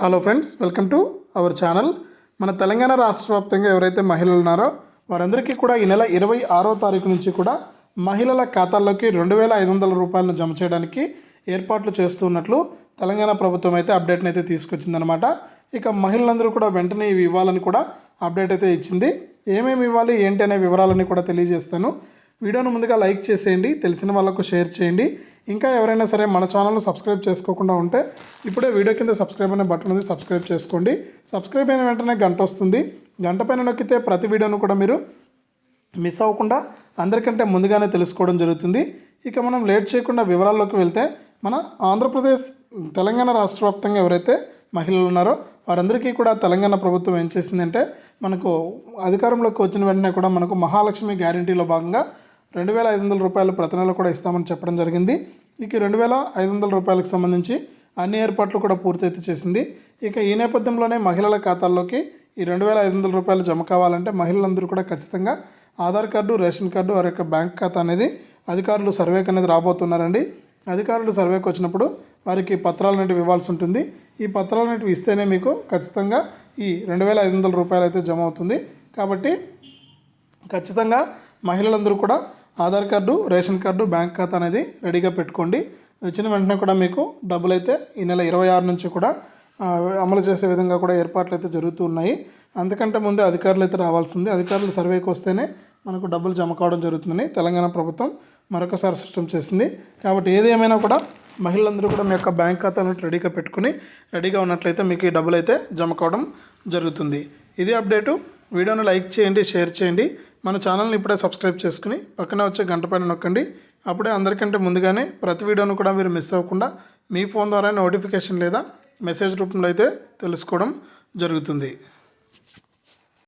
Hello friends welcome to our channel మన తెలంగాణ రాష్ట్ర వ్యాప్తంగా ఎవరైతే మహిళలు ఉన్నారో వారందరికీ కూడా ఈ నెల ఇరవై ఆరో తారీఖు నుంచి కూడా మహిళల ఖాతాల్లోకి రెండు వేల ఐదు వందల రూపాయలను జమ చేయడానికి ఏర్పాట్లు చేస్తున్నట్లు తెలంగాణ ప్రభుత్వం అయితే అప్డేట్ని అయితే తీసుకొచ్చిందనమాట ఇక మహిళలందరూ కూడా వెంటనే ఇవి ఇవ్వాలని కూడా అప్డేట్ అయితే ఇచ్చింది. ఏమేమి ఇవ్వాలి ఏంటి అనే వివరాలని కూడా తెలియజేస్తాను. వీడియోను ముందుగా లైక్ చేసేయండి తెలిసిన వాళ్ళకు షేర్ చేయండి. ఇంకా ఎవరైనా సరే మన ఛానల్ను సబ్స్క్రైబ్ చేసుకోకుండా ఉంటే ఇప్పుడే వీడియో కింద సబ్స్క్రైబ్ అనే బటన్ ఉంది సబ్స్క్రైబ్ చేసుకోండి. సబ్స్క్రైబ్ అయిన వెంటనే గంట వస్తుంది. గంట పైన నొక్కితే ప్రతి వీడియోను కూడా మీరు మిస్ అవ్వకుండా అందరికంటే ముందుగానే తెలుసుకోవడం జరుగుతుంది. ఇక మనం లేట్ చేయకుండా వివరాల్లోకి వెళ్తే మన ఆంధ్రప్రదేశ్ తెలంగాణ రాష్ట్ర వ్యాప్తంగా ఎవరైతే మహిళలు ఉన్నారో వారందరికీ కూడా తెలంగాణ ప్రభుత్వం ఏం చేసిందంటే మనకు అధికారంలోకి వచ్చిన వెంటనే కూడా మనకు మహాలక్ష్మి గ్యారంటీలో భాగంగా రెండు వేల ఐదు వందల రూపాయలు ప్రతి నెల కూడా ఇస్తామని చెప్పడం జరిగింది. ఇక రెండు వేల ఐదు వందల రూపాయలకు సంబంధించి అన్ని ఏర్పాట్లు కూడా పూర్తయితే చేసింది. ఇక ఈ నేపథ్యంలోనే మహిళల ఖాతాల్లోకి ఈ రెండు వేల ఐదు వందల రూపాయలు జమ కావాలంటే మహిళలందరూ కూడా ఖచ్చితంగా ఆధార్ కార్డు రేషన్ కార్డు వారి యొక్క బ్యాంక్ ఖాతా అనేది అధికారులు సర్వేకి అనేది రాబోతున్నారండి. అధికారులు సర్వేకి వచ్చినప్పుడు వారికి పత్రాలు అనేటివి ఇవ్వాల్సి ఉంటుంది. ఈ పత్రాలు అనేటివి ఇస్తేనే మీకు ఖచ్చితంగా ఈ రెండు వేల ఐదు వందల రూపాయలు అయితే జమ అవుతుంది. కాబట్టి ఖచ్చితంగా మహిళలందరూ కూడా Aadhaar card ration card bank ఖాతా అనేది రెడీగా పెట్టుకోండి. వచ్చిన వెంటనే కూడా మీకు డబ్బులు అయితే ఈ నెల ఇరవై ఆరు నుంచి కూడా అమలు చేసే విధంగా కూడా ఏర్పాట్లు అయితే జరుగుతూ ఉన్నాయి. అంతకంటే ముందే అధికారులు అయితే రావాల్సింది. అధికారులు సర్వేకి వస్తేనే మనకు డబ్బులు జమ కావడం జరుగుతుందని తెలంగాణ ప్రభుత్వం మరొకసారి స్పష్టం చేసింది. కాబట్టి ఏది ఏమైనా కూడా మహిళలందరూ కూడా మీ యొక్క బ్యాంక్ ఖాతాను రెడీగా పెట్టుకుని రెడీగా ఉన్నట్లయితే మీకు ఈ డబ్బులు అయితే జమ కావడం జరుగుతుంది. ఇది అప్డేటు. వీడియోను లైక్ చేయండి షేర్ చేయండి. మన ఛానల్ని ఇప్పుడే సబ్స్క్రైబ్ చేసుకుని పక్కనే వచ్చే గంట పైన నొక్కండి. అప్పుడే అందరికంటే ముందుగానే ప్రతి వీడియోను కూడా మీరు మిస్ అవ్వకుండా మీ ఫోన్ ద్వారా నోటిఫికేషన్ లేదా మెసేజ్ రూపంలో అయితే తెలుసుకోవడం జరుగుతుంది.